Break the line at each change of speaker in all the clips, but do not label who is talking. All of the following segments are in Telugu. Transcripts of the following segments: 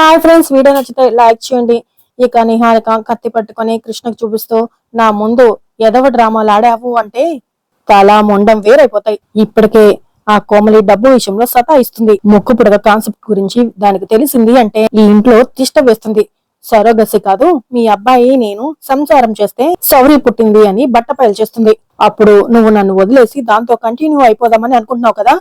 హాయ్ ఫ్రెండ్స్ వీడియో నచ్చితే లైక్ చేయండి. ఇక నిహారిక కత్తి పట్టుకొని కృష్ణకు చూపిస్తూ నా ముందు ఎదవ డ్రామాలు ఆడావు అంటే తల మొండం వేరైపోతాయి. ఇప్పటికే ఆ కోమలి డబ్బు విషయంలో సతాయిస్తుంది. ముక్కు పుడక కాన్సెప్ట్ గురించి దానికి తెలిసింది అంటే ఈ ఇంట్లో తిష్ట వేస్తుంది. సరోగసి కాదు మీ అబ్బాయి నేను సంసారం చేస్తే సౌరి పుట్టింది అని బట్టపయలు చేస్తుంది. అప్పుడు నువ్వు నన్ను వదిలేసి దాంతో కంటిన్యూ అయిపోదామని అనుకుంటున్నావు కదా?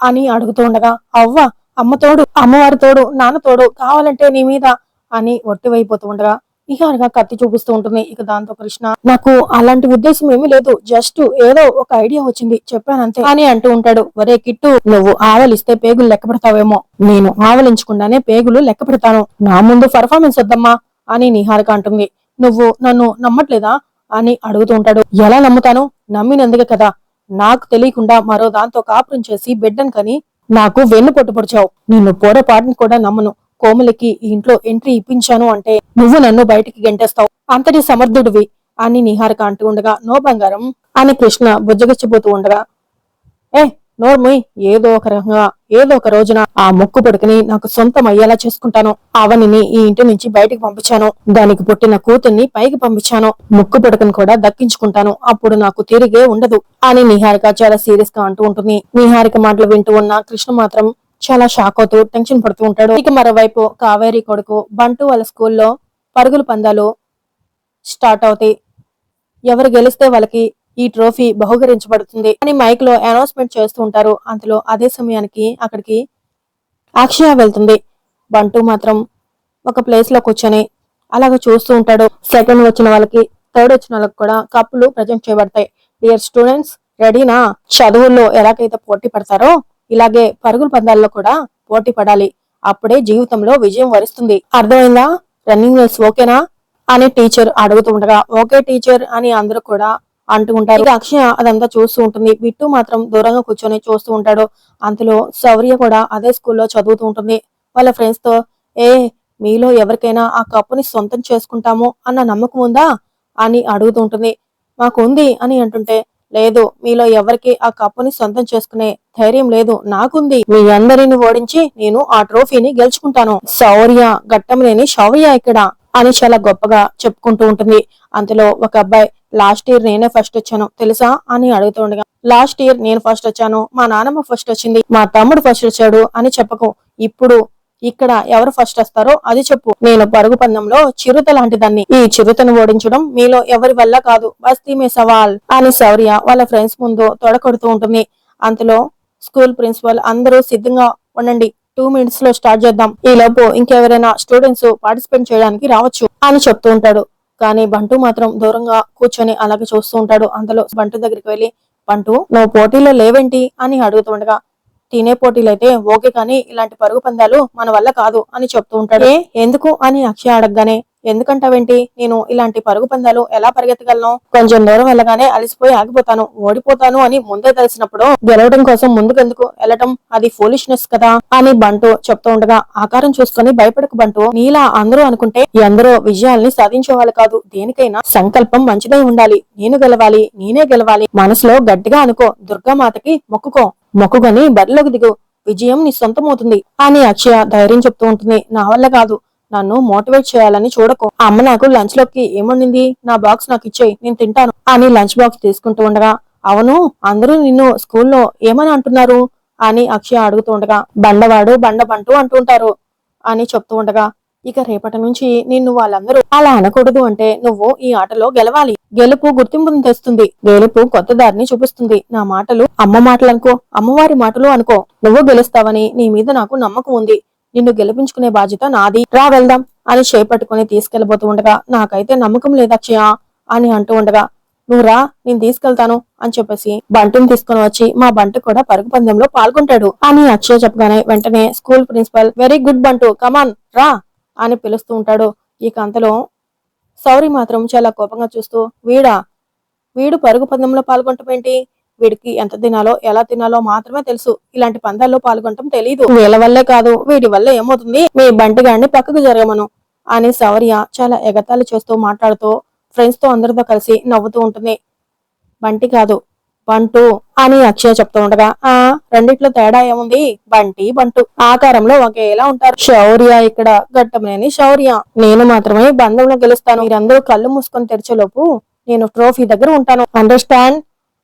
అని అడుగుతూ ఉండగా అవ్వ అమ్మ తోడు అమ్మవారి తోడు నాన్న తోడు కావాలంటే నీ మీద అని ఒట్టివైపోతూ ఉండగా ఇక కత్తి చూపిస్తూ ఉంటుంది. ఇక దాంతో కృష్ణ నాకు అలాంటి ఉద్దేశం ఏమీ లేదు. జస్ట్ ఏదో ఒక ఐడియా వచ్చింది. చెప్పానంతే అని అంటూ ఉంటాడు. ఒరే కిట్టు నువ్వు ఆవలిస్తే పేగులు లెక్క పెడతావేమో. నేను ఆవలించకుండానే పేగులు లెక్క పెడతాను. నా ముందు పర్ఫార్మెన్స్ వద్దమ్మా అని నిహారిక అంటుంది. నువ్వు నన్ను నమ్మట్లేదా అని అడుగుతూ ఉంటాడు. ఎలా నమ్ముతాను? నమ్మినందుకే కదా. నాకు తెలియకుండా మరో దాంతో కాపురం చేసి బిడ్డను కని నాకు వెన్ను పొట్టుపొడిచావు నిన్ను పోరపాటుని కూడా నమ్మను. కోమలికి ఈ ఇంట్లో ఎంట్రీ ఇప్పించాను అంటే నువ్వు నన్ను బయటికి గెంటేస్తావు. అంతటి సమర్థుడివి అని నిహారిక అంటూ ఉండగా నో బంగారం అని కృష్ణ బుజ్జగిచ్చిపోతూ ఉండగా ఏ నోర్ముయ్ ఏదో ఒక రకంగా ఏదో ఒక రోజున ఆ ముక్కు పడుకుని నాకు సొంతం అయ్యేలా చేసుకుంటాను. అవనిని ఈ ఇంటి నుంచి బయటకు పంపించాను. దానికి పుట్టిన కూతుర్ని పైకి పంపించాను. ముక్కు పడుకుని కూడా దక్కించుకుంటాను. అప్పుడు నాకు తిరిగే ఉండదు అని నిహారిక చాలా సీరియస్గా అంటూ ఉంటుంది. నిహారిక మాటలు వింటూ ఉన్న కృష్ణ మాత్రం చాలా షాక్ అవుతూ టెన్షన్ పడుతూ ఉంటాడు. ఇక మరోవైపు కావేరి కొడుకు బంటు వాళ్ళ స్కూల్లో పరుగుల పందాలు స్టార్ట్ అవుతాయి. ఎవరు గెలిస్తే వాళ్ళకి ఈ ట్రోఫీ బహుకరించబడుతుంది అని మైక్లో అనౌన్స్మెంట్ చేస్తూ ఉంటారు. అంతలో అదే సమయానికి అక్కడికి అక్షయ వెళ్తుంది. బంటు మాత్రం ఒక ప్లేస్లో కూర్చొని అలాగ చూస్తూ ఉంటాడు. సెకండ్ వచ్చిన వాళ్ళకి థర్డ్ వచ్చిన వాళ్ళకి కూడా కప్పులు ప్రజెంట్ చేయబడతాయి. డియర్ స్టూడెంట్స్ రెడీనా? చదువుల్లో ఎలాగైతే పోటీ పడతారో ఇలాగే పరుగుల పందాల్లో కూడా పోటీ పడాలి. అప్పుడే జీవితంలో విజయం వరిస్తుంది. అర్థమైందా? రన్నింగ్ రేస్ ఓకేనా? అని టీచర్ అడుగుతూ ఉండగా ఓకే టీచర్ అని అందరూ కూడా అంటూ ఉంటారు అక్షయ అదంతా చూస్తూ ఉంటుంది. బిట్టు మాత్రం దూరంగా కూర్చొని చూస్తూ ఉంటాడు. అంతలో శౌర్య కూడా అదే స్కూల్లో చదువుతూ ఉంటుంది. వాళ్ళ ఫ్రెండ్స్తో ఏ మీలో ఎవరికైనా ఆ కప్పుని సొంతం చేసుకుంటాము అన్న నమ్మకం ఉందా? అని అడుగుతూ ఉంటుంది. మాకు ఉంది అని అంటుంటే లేదు మీలో ఎవరికి ఆ కప్పుని సొంతం చేసుకునే ధైర్యం లేదు. నాకుంది. మీ అందరిని ఓడించి నేను ఆ ట్రోఫీని గెలుచుకుంటాను. శౌర్య ఘట్టంలేని శౌర్య ఇక్కడ అని చాలా గొప్పగా చెప్పుకుంటూ ఉంటుంది. అంతలో ఒక అబ్బాయి లాస్ట్ ఇయర్ నేనే ఫస్ట్ వచ్చాను తెలుసా? అని అడుగుతుండగా లాస్ట్ ఇయర్ నేను ఫస్ట్ వచ్చాను మా నాన్నమ్మ ఫస్ట్ వచ్చింది మా తమ్ముడు ఫస్ట్ వచ్చాడు అని చెప్పకు. ఇప్పుడు ఇక్కడ ఎవరు ఫస్ట్ వస్తారో అది చెప్పు. నేను పరుగు పందెంలో చిరుత లాంటి దాన్ని ఈ చిరుతను ఓడించడం మీలో ఎవరి వల్ల కాదు. బస్తీ మే సవాల్ అని శౌర్య వాళ్ళ ఫ్రెండ్స్ ముందు తొడకొడుతూ ఉంటుంది. అంతలో స్కూల్ ప్రిన్సిపల్ అందరూ సిద్ధంగా ఉండండి టూ మినిట్స్లో స్టార్ట్ చేద్దాం. ఈ లోపు ఇంకెవరైనా స్టూడెంట్స్ పార్టిసిపేట్ చేయడానికి రావచ్చు అని చెప్తూ ఉంటాడు. కానీ బంటు మాత్రం దూరంగా కూర్చొని అలాగే చూస్తూ ఉంటాడు. అంతలో బంటు దగ్గరికి వెళ్ళి బంటు నువ్వు పోటీలో లేవేంటి? అని అడుగుతుండగా తినే పోటీలైతే ఓకే కానీ ఇలాంటి పరుగు పందాలు మన వల్ల కాదు అని చెప్తూ ఉంటాడు. ఎందుకు? అని అక్షయ అడగగానే ఎందుకంటావేంటి? నేను ఇలాంటి పరుగు పందాలు ఎలా పరిగెత్తగలను? కొంచెం దూరం వెళ్ళగానే అలసిపోయి ఆగిపోతాను ఓడిపోతాను అని ముందే తెలిసినప్పుడు గెలవడం కోసం ముందుకెందుకు వెళ్ళటం? అది ఫోలిష్నెస్ కదా అని బంటు చెప్తూ ఉండగా ఆకారం చూసుకొని భయపడకు బంటు. నీలా అందరూ అనుకుంటే ఎందరో విజయాల్ని సాధించేవాళ్ళు కాదు. దేనికైనా సంకల్పం మంచిదై ఉండాలి. నేను గెలవాలి నేనే గెలవాలి. మనసులో గట్టిగా అనుకో దుర్గామాతకి మొక్కుకో. మొక్కుకొని బరిలోకి దిగు. విజయం నీ సొంతమవుతుంది అని అక్షయ ధైర్యం చెప్తూ ఉంటుంది. నా వల్ల కాదు. నన్ను మోటివేట్ చేయాలని చూడకు. అమ్మ నాకు లంచ్లోకి ఏముండింది? నా బాక్స్ నాకు ఇచ్చేయి నేను తింటాను. అని లంచ్ బాక్స్ తీసుకుంటూ ఉండగా అవును అందరూ నిన్ను స్కూల్లో ఏమని అంటున్నారు? అని అక్షయ అడుగుతూ ఉండగా బండవాడు బండబంటూ అంటుంటారు అని చెప్తూ ఉండగా ఇక రేపటి నుంచి నిన్ను వాళ్ళందరూ అలా అనకూడదు అంటే నువ్వు ఈ ఆటలో గెలవాలి. గెలుపు గుర్తింపును తెస్తుంది. గెలుపు కొత్త దారిని చూపిస్తుంది. నా మాటలు అమ్మ మాటలు అనుకో అమ్మవారి మాటలు అనుకో. నువ్వు గెలుస్తావని నీ మీద నాకు నమ్మకం ఉంది. నిన్ను గెలిపించుకునే బాధ్యత నాది. రా వెళ్దాం అని చేపట్టుకుని తీసుకెళ్ళబోతూ ఉండగా నాకైతే నమ్మకం లేదా లేదక్షయ అని అంటూ ఉండగా నువ్వు రా నేను తీసుకెళ్తాను అని చెప్పేసి బంటుని తీసుకుని వచ్చి మా బంటు కూడా పరుగు పందెంలో పాల్గొంటాడు. అని అక్షయ్ చెప్పగానే వెంటనే school principal very good Bantu come on రా అని పిలుస్తూ ఉంటాడు. ఈ కంతలో సౌరి మాత్రం చాలా కోపంగా చూస్తూ వీడా వీడు పరుగు పందెంలో పాల్గొంటమేంటి ఏంటి? వీడికి ఎంత తినాలో ఎలా తినాలో మాత్రమే తెలుసు. ఇలాంటి పందాల్లో పాల్గొనటం తెలియదు వీళ్ళ వల్లే కాదు వీడి వల్ల ఏమవుతుంది? మీ బంటి గాడిని పక్కకు జరగమను అని శౌర్య చాలా ఎగతాళి చేస్తూ మాట్లాడుతూ ఫ్రెండ్స్తో అందరితో కలిసి నవ్వుతూ ఉంటుంది. బంటి కాదు బంటు అని అక్షయ చెప్తూ ఉండగా ఆ రెండిట్లో తేడా ఏముంది? బంటి బంటు ఆకారంలో ఒకేలా ఉంటారు. శౌర్య ఇక్కడ గట్టమనేని శౌర్య. నేను మాత్రమే బంధంలో గెలుస్తాను. మీరందరూ కళ్ళు మూసుకొని తెరిచేలోపు నేను ట్రోఫీ దగ్గర ఉంటాను. అండర్స్టాండ్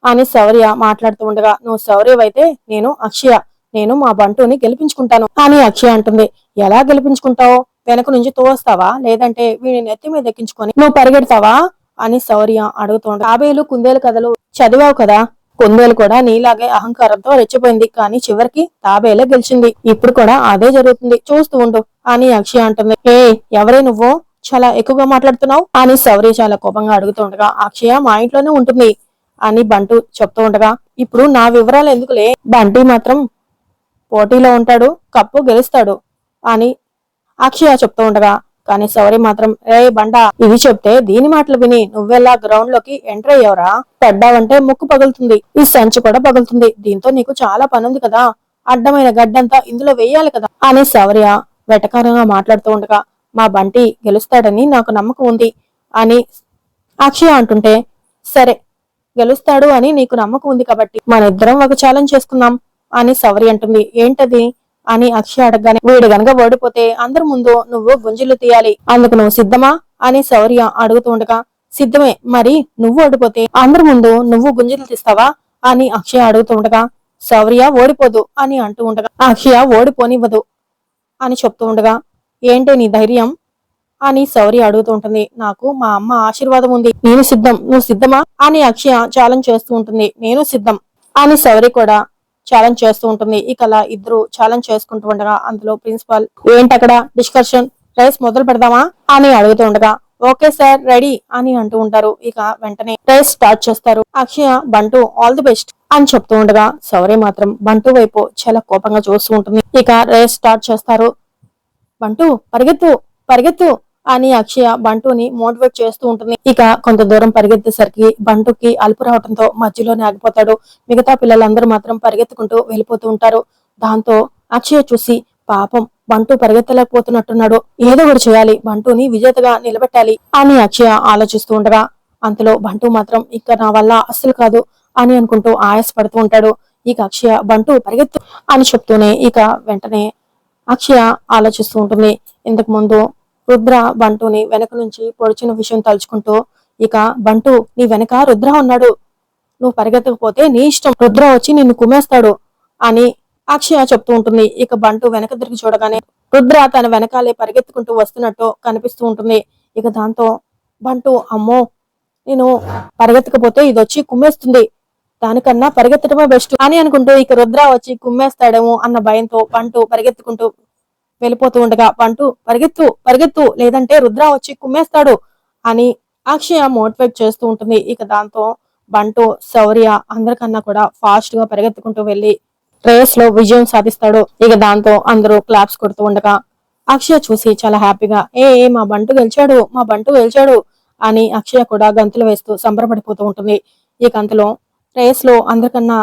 అని శౌర్య మాట్లాడుతూ ఉండగా నువ్వు శౌర్యవైతే నేను అక్షయ నేను మా బంటుని గెలిపించుకుంటాను. అని అక్షయ అంటుంది. ఎలా గెలిపించుకుంటావు? వెనక నుంచి తోస్తావా? లేదంటే వీడిని నెత్తి మీద ఎక్కించుకొని నువ్వు పరిగెడతావా? అని శౌర్య అడుగుతుండ ఆబేలు కుందేలు కథలు చదివావు కదా? కుందేలు కూడా నీలాగే అహంకారంతో రెచ్చిపోయింది. కానీ చివరికి తాబేలే గెలిచింది. ఇప్పుడు కూడా అదే జరుగుతుంది. చూస్తూ ఉండు అని అక్షయ అంటుంది. ఏ ఎవరే నువ్వు? చాలా ఎక్కువగా మాట్లాడుతున్నావు? అని శౌర్య చాలా కోపంగా అడుగుతుండగా అక్షయ మా ఇంట్లోనే ఉంటుంది. అని బంటు చెప్తూ ఉండగా ఇప్పుడు నా వివరాలు ఎందుకులే? బంటి మాత్రం పోటీలో ఉంటాడు కప్పు గెలుస్తాడు అని అక్షయ చెప్తూ ఉండగా కానీ సౌరి మాత్రం రే బండ ఇది చెప్తే దీని మాటలు విని నువ్వెలా గ్రౌండ్లోకి ఎంటర్ అయ్యావురా? పడ్డావంటే ముక్కు పగులుతుంది ఈ సంచి కూడా పగులుతుంది దీంతో నీకు చాలా పని ఉంది కదా అడ్డమైన గడ్డంతా ఇందులో వేయాలి కదా అని సౌర్య వెటకారంగా మాట్లాడుతూ ఉండగా మా బంటి గెలుస్తాడని నాకు నమ్మకం ఉంది అని అక్షయ అంటుంటే సరే గెలుస్తాడు అని నీకు నమ్మకం ఉంది కాబట్టి మన ఇద్దరం ఒక ఛాలెంజ్ చేసుకుందాం అని సవరి అంటుంది. ఏంటది? అని అక్షయ అడగగానే వీడు గనక ఓడిపోతే అందరి ముందు నువ్వు గుంజులు తీయాలి. అందుకు నువ్వు సిద్ధమా? అని శౌర్య అడుగుతూ ఉండగా సిద్ధమే. మరి నువ్వు ఓడిపోతే అందరి ముందు నువ్వు గుంజులు తీస్తావా? అని అక్షయ అడుగుతూ ఉండగా శౌర్య ఓడిపోదు అని అంటూ ఉండగా అక్షయ ఓడిపోనివ్వదు అని చెప్తూ ఉండగా ఏంటి నీ ధైర్యం? అని శౌరి అడుగుతూ ఉంటుంది నాకు మా అమ్మ ఆశీర్వాదం ఉంది. నేను సిద్ధం. నువ్వు సిద్ధమా? అని అక్షయ ఛాలెంజ్ చేస్తూ ఉంటుంది. నేను సిద్ధం అని శౌరి కూడా ఛాలెంజ్ చేస్తూ ఉంటుంది. ఇక అలా ఇద్దరు ఛాలెంజ్ చేసుకుంటూ ఉండగా అందులో ప్రిన్సిపాల్ ఏంటి అక్కడ? డిస్కషన్ రైస్ మొదలు పెడదామా? అని అడుగుతూ ఉండగా ఓకే సార్ రెడీ అని అంటూ ఉంటారు. ఇక వెంటనే రైస్ స్టార్ట్ చేస్తారు. అక్షయ బంటు ఆల్ ది బెస్ట్ అని చెప్తూ ఉండగా శౌర్య మాత్రం బంటు వైపు చాలా కోపంగా చూస్తూ ఉంటుంది. ఇక రేస్ స్టార్ట్ చేస్తారు. బంటు పరిగెత్తు పరిగెత్తు అని అక్షయ బంటుని మోటివేట్ చేస్తూ ఉంటుంది. ఇక కొంత దూరం పరిగెత్తేసరికి బంటుకి అలుపు రావడంతో మధ్యలోనే ఆగిపోతాడు. మిగతా పిల్లలందరూ మాత్రం పరిగెత్తుకుంటూ వెళ్ళిపోతూ ఉంటారు. దాంతో అక్షయ చూసి పాపం బంటు పరిగెత్తలేకపోతున్నట్టున్నాడు. ఏదో ఒకటి చేయాలి. బంటుని విజేతగా నిలబెట్టాలి అని అక్షయ ఆలోచిస్తూ ఉండగా అంతలో బంటు మాత్రం ఇక నా వల్ల అస్సలు కాదు అని అనుకుంటూ ఆయాసపడుతూ ఉంటాడు. ఇక అక్షయ బంటు పరిగెత్తు అని చెప్తూనే ఇక వెంటనే అక్షయ ఆలోచిస్తూ ఉంటుంది. ఇంతకు ముందు రుద్ర బంటుని వెనక నుంచి పొడిచిన విషయం తలుచుకుంటూ ఇక బంటు నీ వెనక రుద్ర ఉన్నాడు. నువ్వు పరిగెత్తకపోతే నీ ఇష్టం. రుద్ర వచ్చి నిన్ను కుమ్మేస్తాడు అని అక్షయ చెప్తూ ఉంటుంది. ఇక బంటు వెనక తిరిగి చూడగానే రుద్ర తన వెనకాలే పరిగెత్తుకుంటూ వస్తున్నట్టు కనిపిస్తూ ఉంటుంది. ఇక దాంతో బంటు అమ్మో నేను పరిగెత్తకపోతే ఇది వచ్చి కుమ్మేస్తుంది. దానికన్నా పరిగెత్తడమే బెస్ట్ అని అనుకుంటూ ఇక రుద్ర వచ్చి కుమ్మేస్తాడేమో అన్న భయంతో బంటు పరిగెత్తుకుంటూ వెళ్ళిపోతూ ఉండగా బంటు పరిగెత్తు పరిగెత్తు లేదంటే రుద్ర వచ్చి కుమ్మేస్తాడు అని అక్షయ మోటివేట్ చేస్తూ ఉంటుంది. ఇక దాంతో బంటు శౌర్య అందరికన్నా కూడా ఫాస్ట్గా పరిగెత్తుకుంటూ వెళ్ళి రేస్లో విజయం సాధిస్తాడు. ఇక దాంతో అందరూ క్లాప్స్ కొడుతూ ఉండగా అక్షయ చూసి చాలా హ్యాపీగా ఏ మా బంటు గెలిచాడు మా బంటు గెలిచాడు అని అక్షయ కూడా గంతులు వేస్తూ సంబరపడిపోతూ ఉంటుంది. ఈ గంతులో రేస్లో అందరికన్నా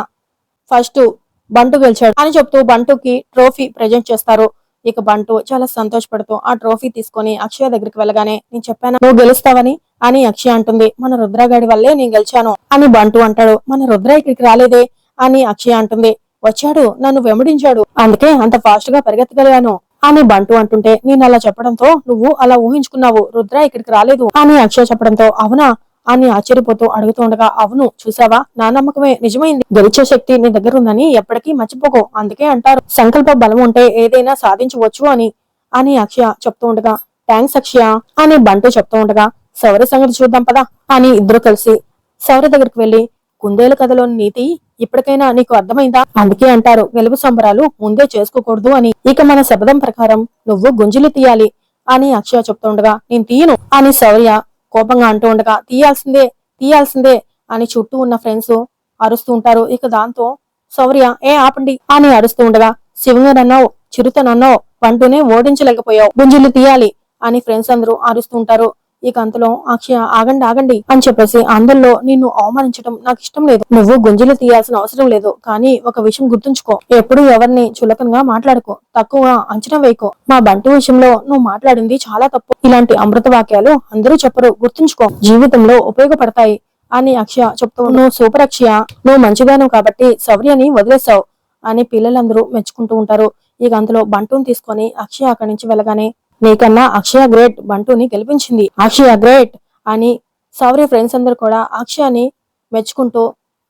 ఫస్ట్ బంటు గెలిచాడు అని చెప్తూ బంటుకి ట్రోఫీ ప్రజెంట్ చేస్తారు. ఇక బంటు చాలా సంతోషపడుతూ ఆ ట్రోఫీ తీసుకొని అక్షయ దగ్గరికి వెళ్ళగానే నేను చెప్పాను? నువ్వు గెలుస్తావని? అని అక్షయ అంటుంది. మన రుద్రగాడి వల్లే నేను గెలిచాను అని బంటు అంటాడు. మన రుద్ర ఇక్కడికి రాలేదే? అని అక్షయ అంటుంది. వచ్చాడు నన్ను వెంబడించాడు. అందుకే అంత ఫాస్ట్గా పరిగెత్తగలిగాను అని బంటు అంటుంటే నేను అలా చెప్పడంతో నువ్వు అలా ఊహించుకున్నావు. రుద్ర ఇక్కడికి రాలేదు అని అక్షయ చెప్పడంతో అవునా? అని ఆశ్చర్యపోతూ అడుగుతూ ఉండగా అవును చూసావా? నా నమ్మకమే నిజమైంది. గెలిచే శక్తి నీ దగ్గర ఉందని ఎప్పటికీ మర్చిపోకు. అందుకే అంటారు సంకల్ప బలం ఉంటే ఏదైనా సాధించవచ్చు అని. అని అక్షయ చెప్తూ ఉండగా థ్యాంక్స్ అక్షయ అని బంటూ చెప్తూ ఉండగా సౌర సంగతి చూద్దాం పదా అని ఇద్దరు కలిసి సౌర దగ్గరికి వెళ్ళి కుందేలు కథలోని నీతి ఇప్పటికైనా నీకు అర్థమైందా? అందుకే అంటారు వెలుగు సంబరాలు ముందే చేసుకోకూడదు అని. ఇక మన శబ్దం ప్రకారం నువ్వు గుంజులు తీయాలి అని అక్షయ చెప్తుండగా నేను తీయను అని శౌర్య కోపంగా అంటూ ఉండగా తీయాల్సిందే తీయాల్సిందే అని చుట్టూ ఉన్న ఫ్రెండ్స్ అరుస్తూ ఉంటారు. ఇక దాంతో శౌర్య ఏ ఆపండి అని అరుస్తూ ఉండగా శివంగనన్నావు చిరుతనన్నావు పంటూనే ఓడించలేకపోయావు గుంజులు తీయాలి అని ఫ్రెండ్స్ అందరూ అరుస్తూ ఉంటారు. ఇక అంతలో అక్షయ ఆగండి ఆగండి అని చెప్పేసి అందరిలో నిన్ను అవమానించడం నాకు ఇష్టం లేదు. నువ్వు గుంజలు తీయాల్సిన అవసరం లేదు. కానీ ఒక విషయం గుర్తుంచుకో. ఎప్పుడు ఎవరిని చులకనగా మాట్లాడుకో. తక్కువ అంచనా వేయకో. మా బంటి విషయంలో నువ్వు మాట్లాడింది చాలా తప్పు. ఇలాంటి అమృత వాక్యాలు అందరూ చెప్పరు. గుర్తుంచుకో. జీవితంలో ఉపయోగపడతాయి అని అక్షయ చెప్తూ నువ్వు సూపర్ అక్షయ. నువ్వు మంచిదాను కాబట్టి శౌర్యని వదిలేసావు అని పిల్లలందరూ మెచ్చుకుంటూ ఉంటారు. ఇక అందులో బంటుని తీసుకొని అక్షయ అక్కడి నుంచి వెళ్ళగానే నీకన్నా అక్షయ గ్రేట్ బంటూని గెలిపించింది. అక్షయ గ్రేట్ అని సౌరి ఫ్రెండ్స్ అందరు కూడా అక్షయని మెచ్చుకుంటూ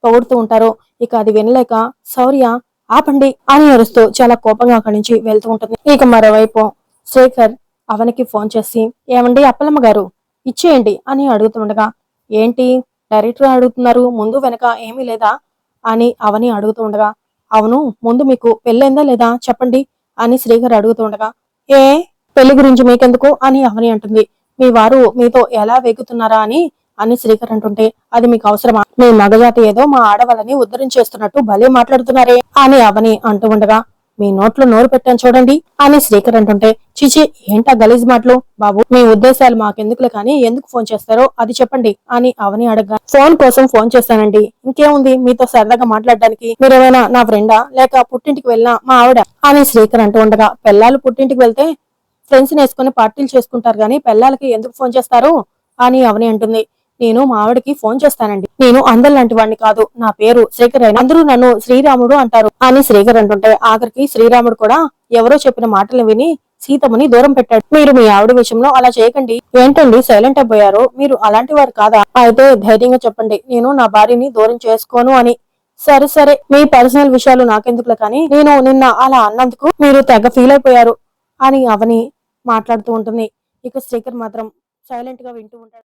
పొగుడుతూ ఉంటారు. ఇక అది వినలేక సౌర్య ఆపండి అని అరుస్తూ చాలా కోపంగా అక్కడి నుంచి వెళ్తూ ఉంటుంది. ఇక మరోవైపు శేఖర్ అవనికి ఫోన్ చేసి ఏమండి అప్పలమ్మ గారు ఇచ్చేయండి అని అడుగుతుండగా ఏంటి డైరెక్టర్ అడుగుతున్నారు ముందు వెనక ఏమీ లేదా? అని అవని అడుగుతూ ఉండగా అవును ముందు మీకు పెళ్ళైందా లేదా? చెప్పండి అని శ్రీకర్ అడుగుతూ ఉండగా ఏ పెళ్ళి గురించి మీకెందుకు అని అవని అంటుంది. మీ వారు మీతో ఎలా వేగుతున్నారా అని అని శ్రీకర్ అంటుంటే అది మీకు అవసరమా? మీ మగజాతి ఏదో మా ఆడవాళ్ళని ఉద్ధరించేస్తున్నట్టు భలే మాట్లాడుతున్నారే అని అవని అంటూ ఉండగా మీ నోట్లో నోరు పెట్టాను చూడండి అని శ్రీకర్ అంటుంటే చిచి ఏంటా గలీజ్ మాటలు? బాబు మీ ఉద్దేశాలు మాకెందుకులే కానీ ఎందుకు ఫోన్ చేస్తారో అది చెప్పండి అని అవని అడగగా ఫోన్ కోసం ఫోన్ చేస్తానండి. ఇంకేముంది మీతో సరదాగా మాట్లాడడానికి? మీరేమైనా నా ఫ్రెండా? లేక పుట్టింటికి వెళ్ళినా మా ఆవిడ? అని శ్రీకర్ అంటూ ఉండగా పెళ్ళాలు పుట్టింటికి వెళ్తే ఫ్రెండ్స్ వేసుకుని పార్టీలు చేసుకుంటారు కానీ పిల్లలకి ఎందుకు ఫోన్ చేస్తారు? అని అవని అంటుంది. నేను మా ఆవిడకి ఫోన్ చేస్తానండి. నేను అందరి లాంటి వాడిని కాదు. నా పేరు శ్రీకర్ అందరూ నన్ను శ్రీరాముడు అంటారు. అని శ్రీకర్ అంటుంటే ఆఖరికి శ్రీరాముడు కూడా ఎవరో చెప్పిన మాటలు విని సీతమ్మని దూరం పెట్టాడు. మీరు మీ ఆవిడ విషయంలో అలా చేయకండి. ఏంటండి సైలెంట్ అయిపోయారు మీరు అలాంటి వారు కాదా? అయితే ధైర్యంగా చెప్పండి. నేను నా భార్యని దూరం చేసుకోను అని. సరే సరే. మీ పర్సనల్ విషయాలు నాకెందుకులే కానీ నేను నిన్న అలా అన్నందుకు మీరు తెగ ఫీల్ అయిపోయారు. అని అవని మాట్లాడుతూ ఉంటుంది. ఇక శ్రీకర్ మాత్రం సైలెంట్గా వింటూ ఉంటాడు.